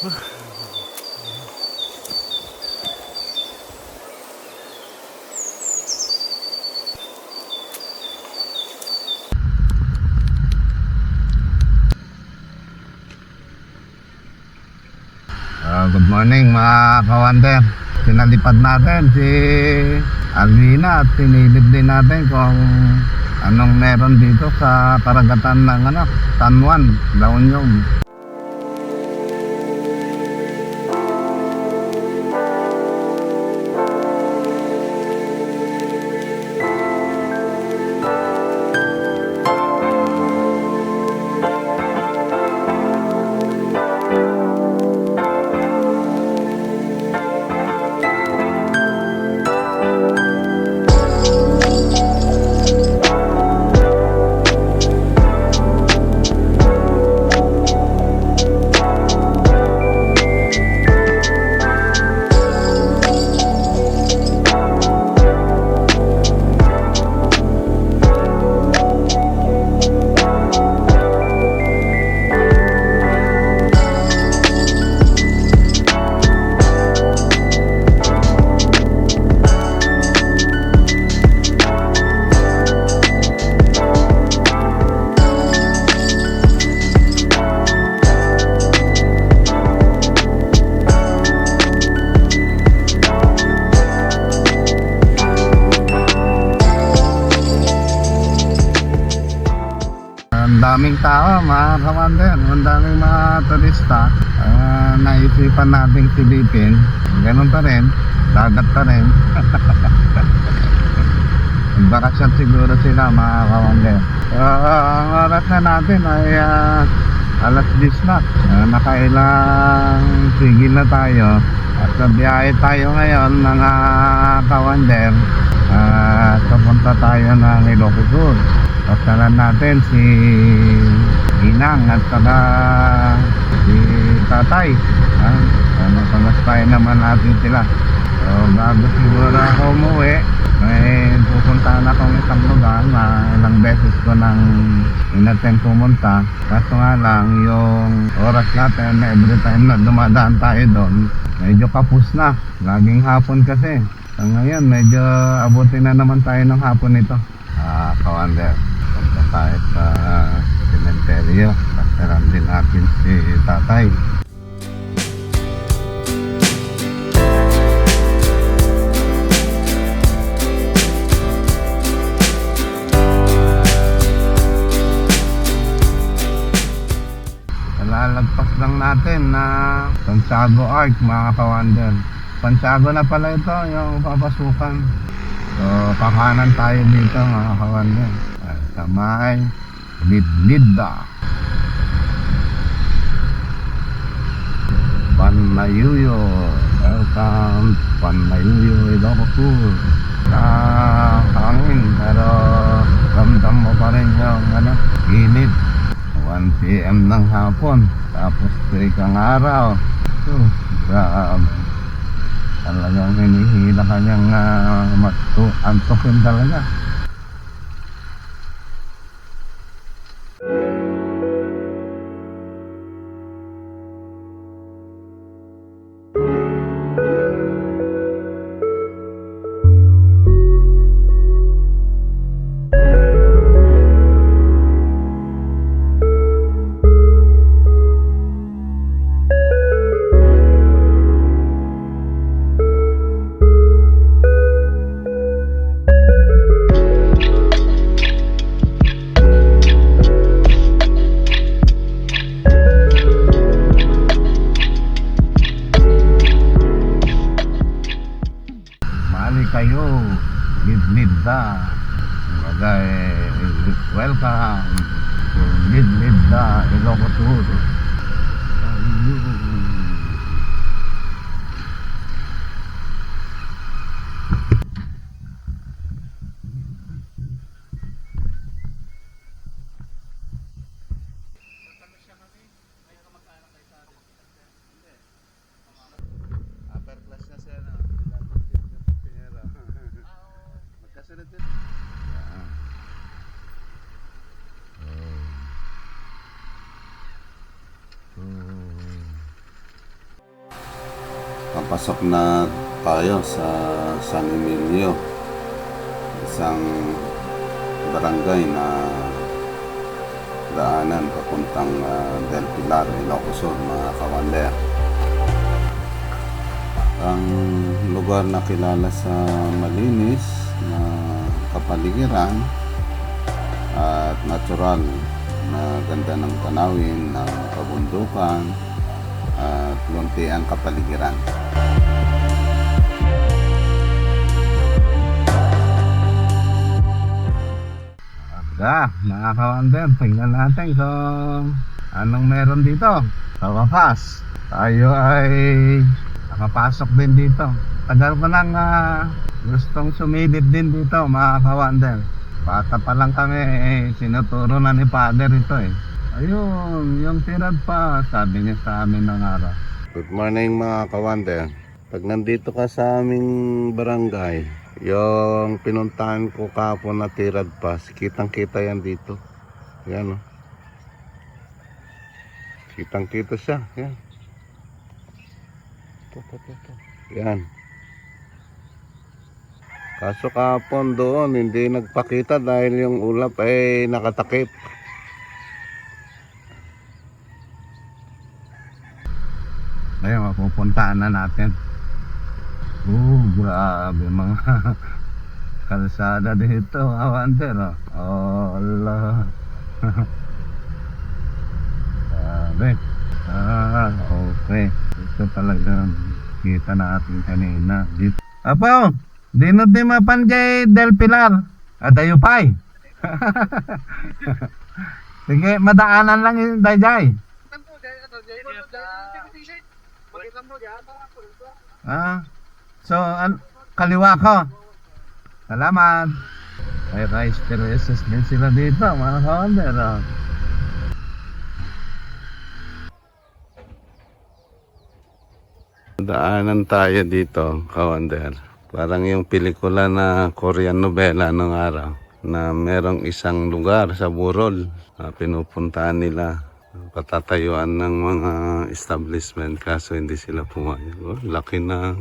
Uh, good morning mga kawander. Sinalipad natin si Alvina at sinilip din natin kung anong meron dito sa paragatan ng ano, San Juan, Daonyong daming tao, mga kawander. Ang daming mga turista. Ah, naisipan nating silipin. Ganun pa rin. Dagat pa rin. Nagbakasyon siguro sila, mga kawander. Ah, ang oras na natin ay ah, alas 10 na. Ah, nakailang sigil na tayo. At sa biyahe tayo ngayon, mga kawander. Ah, papunta tayo ng Ilocos Pasalan natin si Inang at saka si Tatay. Ah, ano, pamastahin naman natin sila. So, bago siguro ako umuwi, may pupuntahan akong isang lugar na ilang beses ko nang inattend pumunta. Kaso nga lang, yung oras natin, every time na dumadaan tayo doon, medyo kapus na. Laging hapon kasi. So, ngayon, medyo abutin na naman tayo ng hapon nito. Ah, kawander. Punta tayo sa cementerio. Pasaran din natin si tatay. Nalalagpas lang natin na Santiago Arc mga kawander. Santiago na pala ito yung papasukan. So, kakanan tayo dito mga kawander. Ah, Sa may Lidlida. Panayuyo. Welcome Panayuyo Ilocos. Ah, hangin pero ramdam mo pa rin yung ano, init. 1 p.m. ng hapon. Tapos trikang araw. So, grabe. Talagang hinihila kanyang uh, matu antokin talaga. Lidlida, Ilocos Sur. Ayun. Upper class na siya na. Magkasunod din. Yan. Oh. Oh. Papasok na tayo sa San Emilio. Isang barangay na daanan papuntang uh, Del Pilar, Ilocos Sur, mga kawander. ang lugar na kilala sa malinis na kapaligiran at natural na ganda ng tanawin ng kabundukan at lunti ang kapaligiran. Ah, mga ka-wonder, tingnan natin kung anong meron dito. Sa wakas, tayo ay nakapasok din dito. Tagal ko nang ah, gustong sumilip din dito, mga ka-wonder. Bata pa lang kami, eh, sinuturo na ni Father ito eh. Ayun, yung tirad pa, sabi niya sa amin ng araw. Good morning mga kawander. Pag nandito ka sa aming barangay, yung pinuntahan ko kapon na tirad pass, kitang kita yan dito. Yan o. Kitang kita siya. Yan. Ito, ito, ito, ito. Yan. Kaso kapon doon, hindi nagpakita dahil yung ulap ay nakatakip. Ngayon, mapupuntaan na natin. Oh, grabe mga kalsada dito, awanter. Oh, oh Allah. grabe. Ah, okay. Ito talaga kita natin kanina. Dito. Apo, dino di mapanjay del Pilar. Adayupay. Sige, madaanan lang yung dayjay. Ah, so an kaliwa ko. Salamat. May rice terraces din sila dito, mga ka-wonder. Oh. Daanan tayo dito, kawander. Parang yung pelikula na Korean novela nung araw na merong isang lugar sa Burol na pinupuntahan nila patatayuan ng mga establishment kaso hindi sila pumayag. Oh, laki na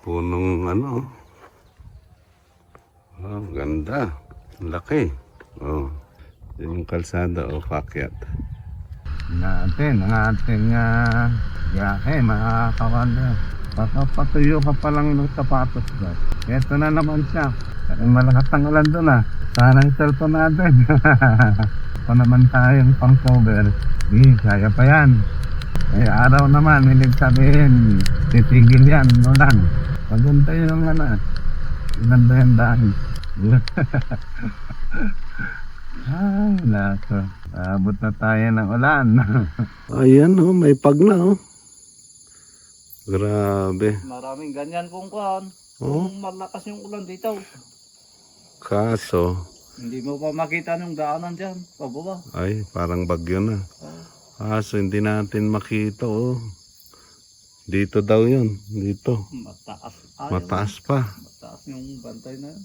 punong ano. Oh, ganda. Laki. Oh. Yung kalsada o pakyat. natin ang ating uh, biyahe mga kawander papatuyo ka pa lang ng sapatos dyan eto na naman siya malakas ang ulan doon ah sana yung cellphone natin pa naman tayong pang cover eh, kaya pa yan ay araw naman hilig sabihin titigil yan ulan maganda yung ano maganda yung daan ay nako abot na tayo ng ulan Ayan oh, may pag na oh. Grabe. Maraming ganyan kung kuhan. Oh, Kung malakas yung ulan dito. kaso, Hindi mo pa makita yung daanan dyan. Pababa. ay parang bagyo na. Kaso hindi natin makita oh. Dito daw yun, dito. Mataas. Ayaw. Mataas pa. Mataas yung bantay na yun.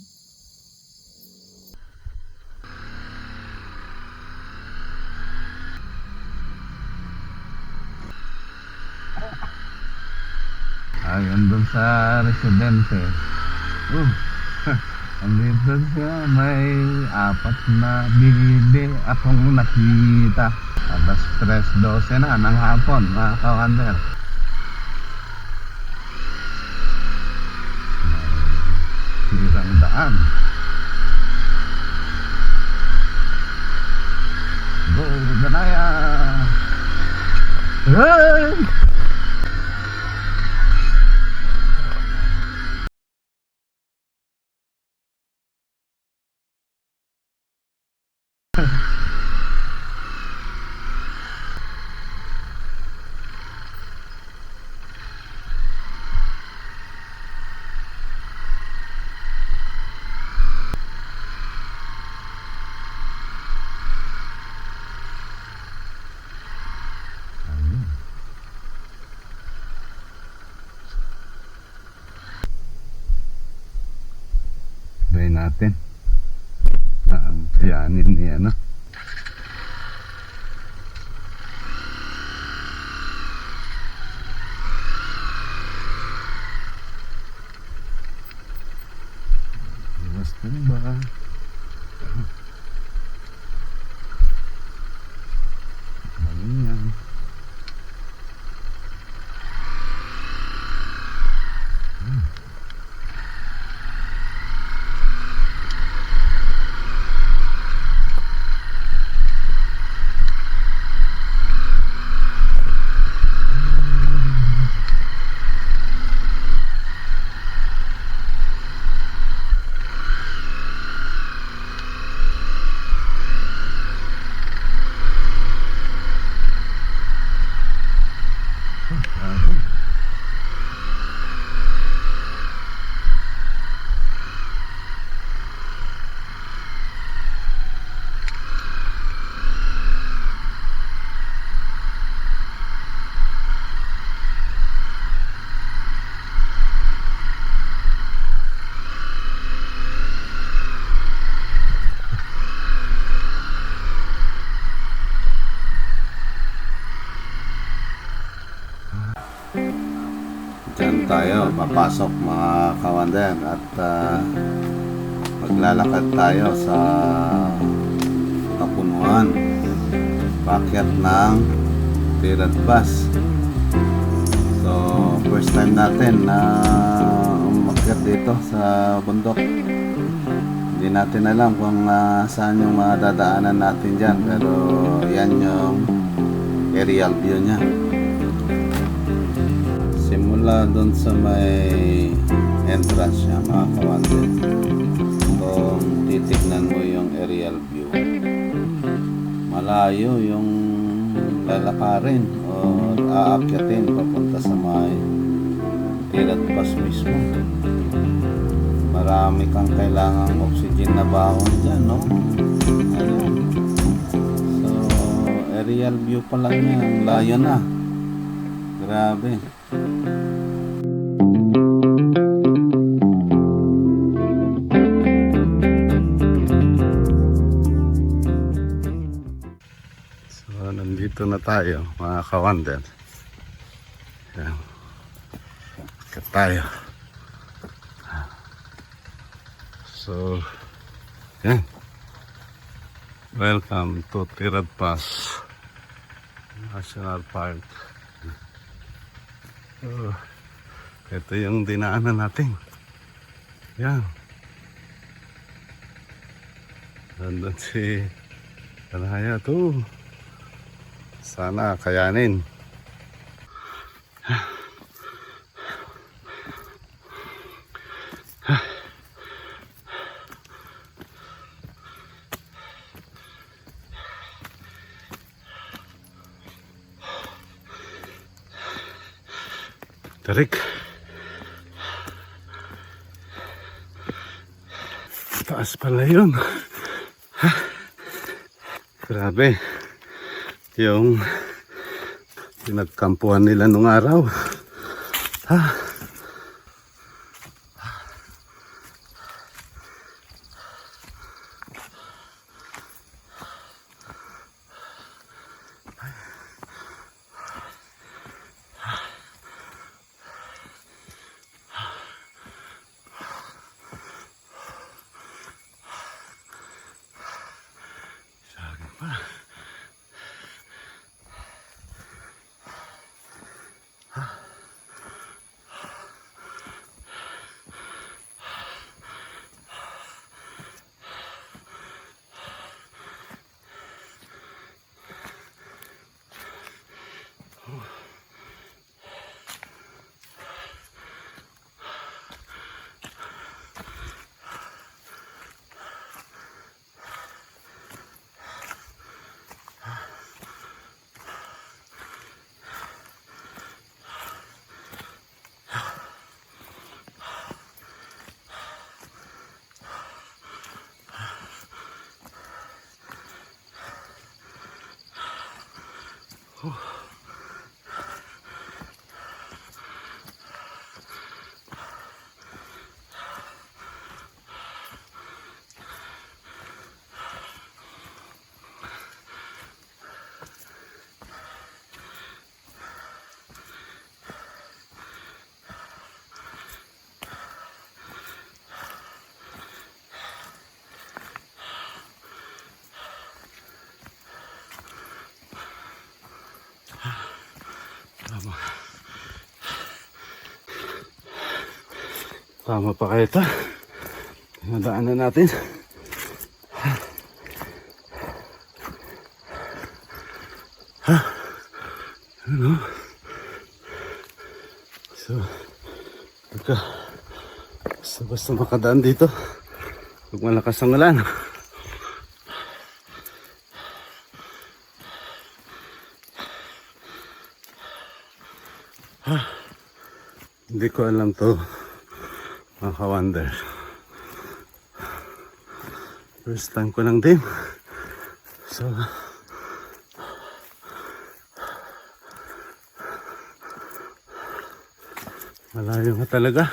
Ayun dun sa residente. Uh, andito siya, may apat na bibi akong nakita. Alas 3.12 na ng hapon, mga kawander. Sirang daan. Go, Ganaya! Hey! Cuídate. Tayo, papasok mga kawander at ah, maglalakad tayo sa kapunuan. Pakyat ng Tirad Bus. So, first time natin na umakyat dito sa bundok. Hindi natin alam kung ah, saan yung mga dadaanan natin dyan. Pero yan yung aerial view niya simula doon sa may entrance niya mga kawante kung titignan mo yung aerial view. Malayo yung lalakarin o aakyatin papunta sa may tirat bus mismo. Marami kang kailangang oxygen na baon dyan no? Ayun so aerial view pa lang yan. Layo na. Grabe na tayo, mga kawander. Yan. Kat tayo. So, yan. Welcome to Tirad Pass National Park. So, ito yung dinaanan natin. Yan. Nandun si Kanaya to. Sana kayanin. Tarik. Taas pala yun. Ha? Grabe. Yung pinagkampuhan nila nung araw. Ha? Tama pa kayo ito. Nadaanan natin. Ha? Ano? So, pagka basta basta makadaan dito, pag malakas ang ulan, Hindi ko alam to. Mga ka-wonder. First time ko lang din. So, malayo nga talaga.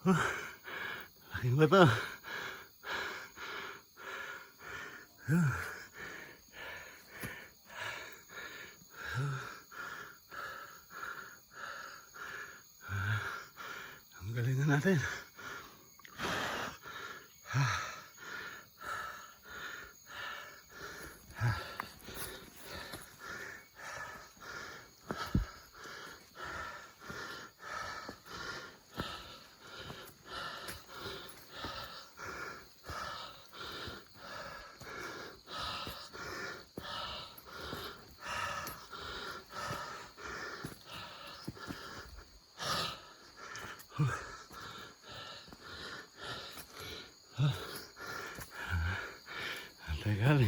Laking ba to? Ang galing na natin. Ang tagal.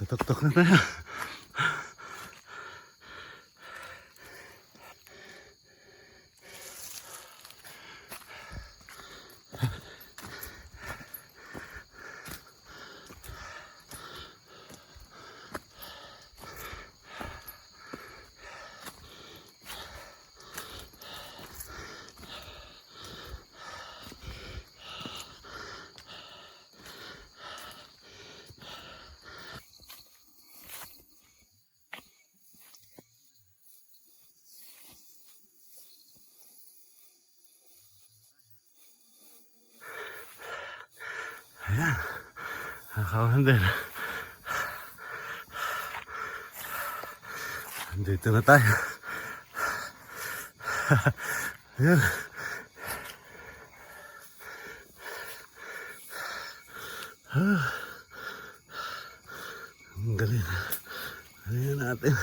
Sa tuktok na Nakawan din. Andito na tayo. Ayan. Ang galing. Ayan natin.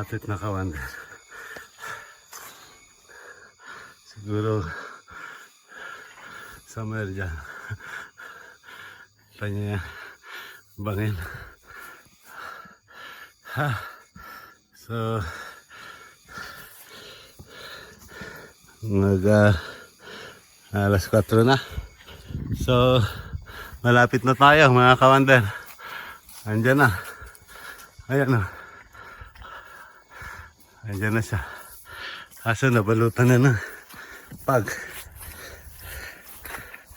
Malapit na kawander. Siguro somewhere dyan. Yan. Bangin. Ha. So, nag ah, alas 4 na. So, malapit na tayo mga kawander. Andyan na. Ayan na. Andiyan na siya. Kaso nabalutan na ng pag.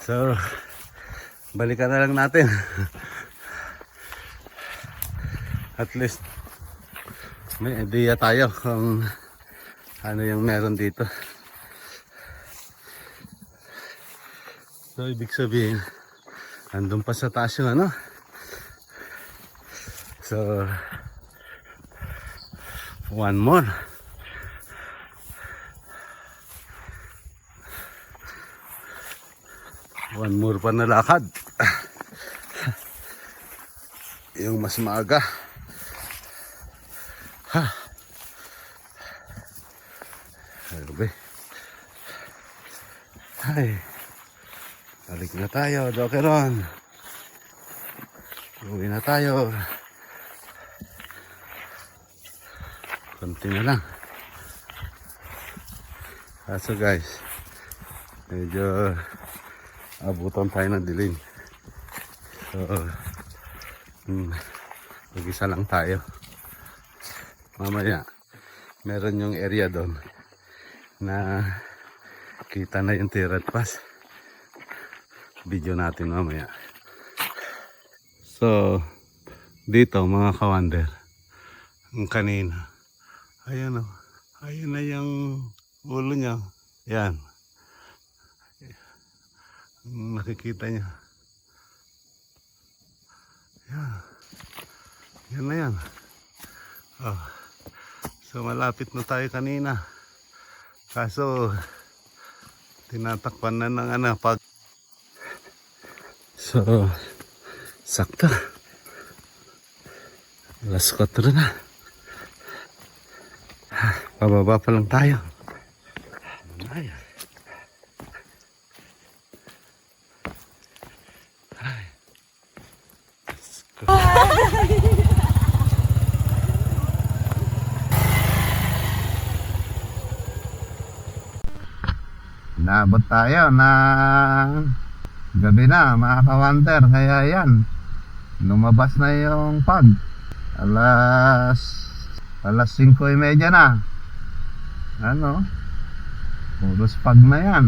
So, balikan na lang natin. At least, may idea tayo kung ano yung meron dito. So, ibig sabihin, andun pa sa taas yung ano. So, one more. One more pa na lakad. Yung mas maaga. Ha. Grabe. Ay. Balik na tayo, Dokeron. Uwi na tayo. Konti na lang. Kaso guys, medyo abutan tayo ng dilim. So, hmm, mag-isa lang tayo. Mamaya, meron yung area doon na kita na yung Tirat Pass. Video natin mamaya. So, dito mga kawander, ang kanina, ayan o, ayan na yung ulo niya. Yan. Ang Nakikita niya. Yan. Yan na yan. Oh. So malapit na tayo kanina. Kaso tinatakpan na ng ano pag So sakto. Alas 4 na. Ah, Pababa pa lang tayo. Naabot tayo na gabi na mga kawander. Kaya yan, lumabas na yung pag. Alas, alas 5.30 na. Ano? Puros pag na yan.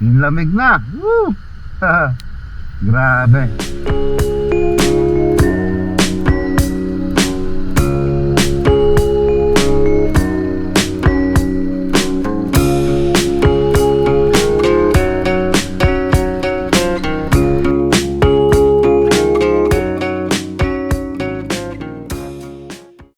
Yung lamig na. Woo! Grabe.